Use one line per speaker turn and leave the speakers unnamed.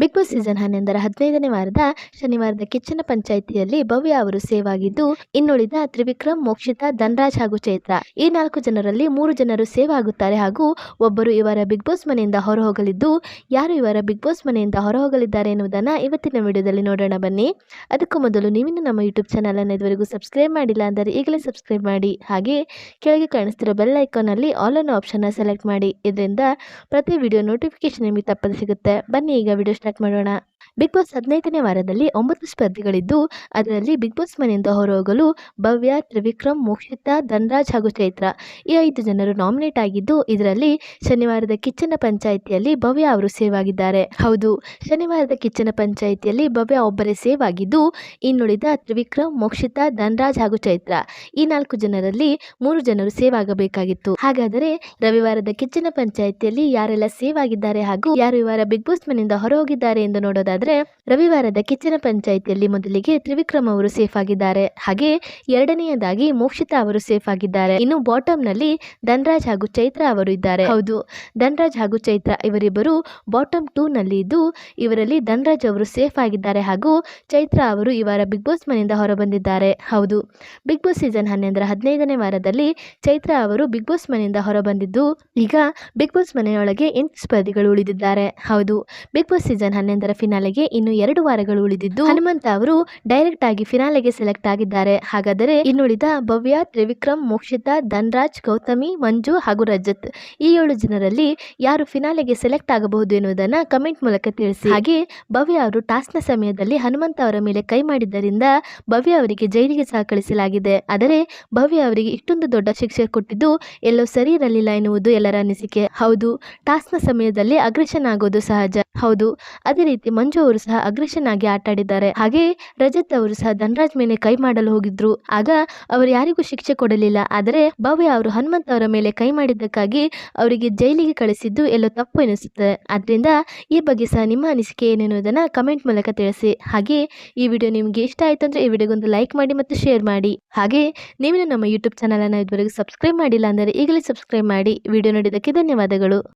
Big boss season ಹನ್ನೊಂದರ ಹದಿನೈದನೇ ವಾರದ ಶನಿವಾರದ ಕಿಚ್ಚನ ಪಂಚಾಯಿತಿಯಲ್ಲಿ ಭವ್ಯ ಅವರು ಸೇವ್ ಆಗಿದ್ದು ಇನ್ನುಳಿದ ತ್ರಿವಿಕ್ರಮ್, ಮೋಕ್ಷಿತಾ, ಧನ್ರಾಜ್ ಹಾಗೂ ಚೈತ್ರ. ಈ ನಾಲ್ಕು ಜನರಲ್ಲಿ ಮೂರು ಜನರು ಸೇವ್ ಆಗುತ್ತಾರೆ ಹಾಗೂ ಒಬ್ಬರು ಇವರ ಬಿಗ್ ಬಾಸ್ ಮನೆಯಿಂದ ಹೊರಹೋಗಲಿದ್ದು, ಯಾರು ಇವರ ಬಿಗ್ ಬಾಸ್ ಮನೆಯಿಂದ ಹೊರಹೋಗಲಿದ್ದಾರೆ ಎನ್ನುವುದನ್ನು ಇವತ್ತಿನ ವಿಡಿಯೋದಲ್ಲಿ ನೋಡೋಣ ಬನ್ನಿ. ಅದಕ್ಕೂ ಮೊದಲು ನೀವಿನ್ನು ನಮ್ಮ ಯೂಟ್ಯೂಬ್ ಚಾನಲ್ ಅನ್ನು ಇದುವರೆಗೂ ಸಬ್ಸ್ಕ್ರೈಬ್ ಮಾಡಿಲ್ಲ ಅಂದರೆ ಈಗಲೇ ಸಬ್ಸ್ಕ್ರೈಬ್ ಮಾಡಿ. ಹಾಗೆ ಕೆಳಗೆ ಕಾಣಿಸ್ತಿರೋ ಬೆಲ್ ಐಕಾನಲ್ಲಿ ಆಲ್ ಅನ್ನೋ ಆಪ್ಷನ್ನ ಸೆಲೆಕ್ಟ್ ಮಾಡಿ. ಇದರಿಂದ ಪ್ರತಿ ವಿಡಿಯೋ ನೋಟಿಫಿಕೇಶನ್ ನಿಮಗೆ ತಪ್ಪದೆ ಸಿಗುತ್ತೆ. ಬನ್ನಿ ಈಗ ವಿಡಿಯೋ ಸ್ಟಾರ್ಟ್ ಮಾಡೋಣ. ಬಿಗ್ ಬಾಸ್ ಹದಿನೈದನೇ ವಾರದಲ್ಲಿ ಒಂಬತ್ತು ಸ್ಪರ್ಧಿಗಳಿದ್ದು, ಅದರಲ್ಲಿ ಬಿಗ್ ಬಾಸ್ ಮನೆಯಿಂದ ಹೊರಹೋಗಲು ಭವ್ಯ ತ್ರಿವಿಕ್ರಮ್, ಮೋಕ್ಷಿತಾ, ಧನ್ರಾಜ್ ಹಾಗೂ ಚೈತ್ರ ಈ ಐದು ಜನರು ನಾಮಿನೇಟ್ ಆಗಿದ್ದು, ಇದರಲ್ಲಿ ಶನಿವಾರದ ಕಿಚ್ಚನ ಪಂಚಾಯಿತಿಯಲ್ಲಿ ಭವ್ಯ ಅವರು ಸೇವ್ ಆಗಿದ್ದಾರೆ. ಹೌದು, ಶನಿವಾರದ ಕಿಚ್ಚನ ಪಂಚಾಯಿತಿಯಲ್ಲಿ ಭವ್ಯ ಒಬ್ಬರೇ ಸೇವ್ ಆಗಿದ್ದು, ಇನ್ನುಳಿದ ತ್ರಿವಿಕ್ರಮ್, ಮೋಕ್ಷಿತಾ, ಧನ್ರಾಜ್ ಹಾಗೂ ಚೈತ್ರ ಈ ನಾಲ್ಕು ಜನರಲ್ಲಿ ಮೂರು ಜನರು ಸೇವ್ ಆಗಬೇಕಾಗಿತ್ತು. ಹಾಗಾದರೆ ರವಿವಾರದ ಕಿಚ್ಚನ ಪಂಚಾಯಿತಿಯಲ್ಲಿ ಯಾರೆಲ್ಲ ಸೇವ್ ಆಗಿದ್ದಾರೆ ಹಾಗೂ ಯಾರು ಇವರ ಬಿಗ್ ಬಾಸ್ ಮನೆಯಿಂದ ಹೊರಹೋಗಿದ್ದಾರೆ ಎಂದು ನೋಡೋದಾದ್ರೆ ರವಿವಾರದ ಕಿಚ್ಚಿನ ಪಂಚಾಯಿತಿಯಲ್ಲಿ ಮೊದಲಿಗೆ ತ್ರಿವಿಕ್ರಮ್ ಅವರು ಸೇಫ್ ಆಗಿದ್ದಾರೆ. ಹಾಗೆ ಎರಡನೆಯದಾಗಿ ಮೋಕ್ಷಿತಾ ಅವರು ಸೇಫ್ ಆಗಿದ್ದಾರೆ. ಇನ್ನು ಬಾಟಮ್ನಲ್ಲಿ ಧನ್ರಾಜ್ ಹಾಗೂ ಚೈತ್ರ ಅವರು ಇದ್ದಾರೆ. ಹೌದು, ಧನ್ರಾಜ್ ಹಾಗೂ ಚೈತ್ರ ಇವರಿಬ್ಬರು ಬಾಟಮ್ ಟೂ ನಲ್ಲಿ ಇದ್ದು, ಇವರಲ್ಲಿ ಧನ್ರಾಜ್ ಅವರು ಸೇಫ್ ಆಗಿದ್ದಾರೆ ಹಾಗೂ ಚೈತ್ರ ಅವರು ಇವರ ಬಿಗ್ ಬಾಸ್ ಮನೆಯಿಂದ ಹೊರಬಂದಿದ್ದಾರೆ. ಹೌದು, ಬಿಗ್ ಬಾಸ್ ಸೀಸನ್ ಹನ್ನೊಂದರ ಹದಿನೈದನೇ ವಾರದಲ್ಲಿ ಚೈತ್ರ ಅವರು ಬಿಗ್ ಬಾಸ್ ಮನೆಯಿಂದ ಹೊರಬಂದಿದ್ದು, ಈಗ ಬಿಗ್ ಬಾಸ್ ಮನೆಯೊಳಗೆ ಎಂಟು ಸ್ಪರ್ಧಿಗಳು ಉಳಿದಿದ್ದಾರೆ. ಹೌದು, ಬಿಗ್ ಬಾಸ್ ಸೀಸನ್ ಹನ್ನೊಂದರ ಫಿನಾಲೆಗೆ ಇನ್ನು ಎರಡು ವಾರಗಳು ಉಳಿದಿದ್ದು, ಹನುಮಂತ ಅವರು ಡೈರೆಕ್ಟ್ ಆಗಿ ಫಿನಾಲೆಗೆ ಸೆಲೆಕ್ಟ್ ಆಗಿದ್ದಾರೆ. ಹಾಗಾದರೆ ಇನ್ನುಳಿದ ಭವ್ಯ ತ್ರಿವಿಕ್ರಮ್, ಮೋಕ್ಷಿತಾ, ಧನ್ರಾಜ್, ಗೌತಮಿ, ಮಂಜು ಹಾಗೂ ರಜತ್ ಈ ಏಳು ಜನರಲ್ಲಿ ಯಾರು ಫಿನಾಲೆಗೆ ಸೆಲೆಕ್ಟ್ ಆಗಬಹುದು ಎನ್ನುವುದನ್ನ ಕಮೆಂಟ್ ಮೂಲಕ ತಿಳಿಸಿ. ಹಾಗೆ ಭವ್ಯ ಅವರು ಟಾಸ್ನ ಸಮಯದಲ್ಲಿ ಹನುಮಂತ ಅವರ ಮೇಲೆ ಕೈ ಮಾಡಿದ್ದರಿಂದ ಭವ್ಯ ಅವರಿಗೆ ಜೈಲಿಗೆ ಸಹ ಕಳಿಸಲಾಗಿದೆ. ಆದರೆ ಭವ್ಯ ಅವರಿಗೆ ಇಷ್ಟೊಂದು ದೊಡ್ಡ ಶಿಕ್ಷೆ ಕೊಟ್ಟಿದ್ದು ಎಲ್ಲೋ ಸರಿ ಇರಲಿಲ್ಲ ಎನ್ನುವುದು ಎಲ್ಲರ ಅನಿಸಿಕೆ. ಹೌದು ಟಾಸ್ನ ಸಮಯದಲ್ಲಿ ಅಗ್ರೆಷನ್ ಆಗೋದು ಸಹಜ. ಹೌದು, ಅದೇ ರೀತಿ ಮಂಜು ಅವರು ಸಹ ಅಗ್ರೆಷನ್ ಆಗಿ ಆಟಾಡಿದ್ದಾರೆ ಹಾಗೆ ರಜತ್ ಅವರು ಸಹ ಧನರಾಜ್ ಮೇಲೆ ಕೈ ಮಾಡಲು ಹೋಗಿದ್ರು. ಆಗ ಅವರು ಯಾರಿಗೂ ಶಿಕ್ಷೆ ಕೊಡಲಿಲ್ಲ. ಆದರೆ ಭವ್ಯ ಅವರು ಹನುಮಂತ ಅವರ ಮೇಲೆ ಕೈ ಮಾಡಿದ್ದಕ್ಕಾಗಿ ಅವರಿಗೆ ಜೈಲಿಗೆ ಕಳಿಸಿದ್ದು ಎಲ್ಲೋ ತಪ್ಪು ಎನಿಸುತ್ತೆ. ಆದ್ರಿಂದ ಈ ಬಗ್ಗೆ ಸಹ ನಿಮ್ಮ ಅನಿಸಿಕೆ ಏನೆನ್ನುವುದನ್ನು ಕಮೆಂಟ್ ಮೂಲಕ ತಿಳಿಸಿ. ಹಾಗೆ ಈ ವಿಡಿಯೋ ನಿಮಗೆ ಇಷ್ಟ ಆಯ್ತು ಅಂದ್ರೆ ಈ ವಿಡಿಯೋಗೊಂದು ಲೈಕ್ ಮಾಡಿ ಮತ್ತು ಶೇರ್ ಮಾಡಿ. ಹಾಗೆ ನೀವು ನಮ್ಮ ಯೂಟ್ಯೂಬ್ ಚಾನಲನ್ನು ಇದುವರೆಗೂ ಸಬ್ಸ್ಕ್ರೈಬ್ ಮಾಡಿಲ್ಲ ಅಂದರೆ ಈಗಲೇ ಸಬ್ಸ್ಕ್ರೈಬ್ ಮಾಡಿ. ವಿಡಿಯೋ ನೋಡಿದ್ದಕ್ಕೆ ಧನ್ಯವಾದಗಳು.